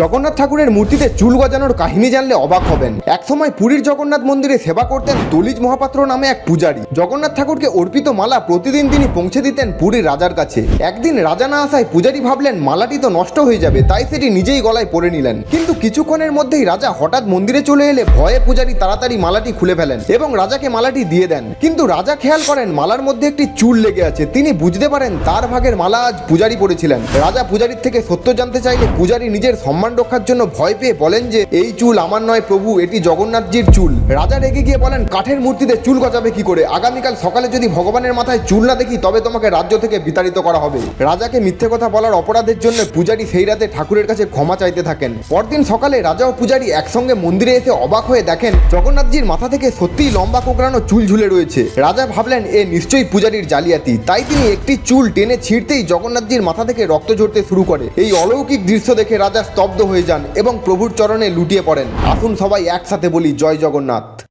জগন্নাথ ঠাকুরের মূর্তিতে চুল গজানোর কাহিনী জানলে অবাক হবেন। একসময় পুরীর জগন্নাথ মন্দিরে সেবা করতেন দলিজ মহাপাত্র নামে এক পূজারী। জগন্নাথ ঠাকুরকে অর্পিত মালা প্রতিদিন তিনি পৌঁছে দিতেন পুরীর রাজার কাছে। একদিন রাজা না আসায় পূজারী ভাবলেন, মালাটি তো নষ্ট হয়ে যাবে, তাই সেটি নিজেই গলায় পরে নিলেন। কিন্তু কিছুক্ষণের মধ্যেই রাজা হঠাৎ মন্দিরে চলে এলে ভয়ে পূজারি তাড়াতাড়ি মালাটি খুলে ফেলেন এবং রাজাকে মালাটি দিয়ে দেন। কিন্তু রাজা খেয়াল করেন, মালার মধ্যে একটি চুল লেগে আছে। তিনি বুঝতে পারেন, তার ভাগের মালা আজ পূজারি পড়েছিলেন রাজা পূজারীর থেকে সত্য জানতে চাইলে পূজারী নিজের সম্মান রক্ষার জন্য ভয় পেয়ে বলেন যে, এই চুল আমার নয় প্রভু, এটি জগন্নাথজির চুল। রাজা রেগে গিয়ে বলেন, কাঠের মূর্তিতে চুল গজাবে কি করে? আগামীকাল সকালে যদি ভগবানের মাথায় চুল না দেখি, তবে তোমাকে রাজ্য থেকে বিতাড়িত করা হবে। রাজাকে মিথ্যে কথা বলার অপরাধের জন্য পূজারী সেই রাতে ঠাকুরের কাছে ক্ষমা চাইতে থাকেন। পরদিন সকালে রাজা ও পূজারী একসঙ্গে মন্দিরে এসে অবাক হয়ে দেখেন, জগন্নাথজির মাথা থেকে সত্যিই লম্বা কোকড়ানো চুল ঝুলে রয়েছে। রাজা ভাবলেন, এ নিশ্চয়ই পূজারীর জালিয়াতি। তাই তিনি একটি চুল টেনে ছিঁড়তেই জগন্নাথজির মাথা থেকে রক্ত ঝরতে শুরু করে। এই অলৌকিক দৃশ্য দেখে রাজা স্তব্ধ হয়ে যান এবং প্রভুর চরণে লুটিয়ে পড়েন। আসুন সবাই একসাথে বলি জয় জগন্নাথ।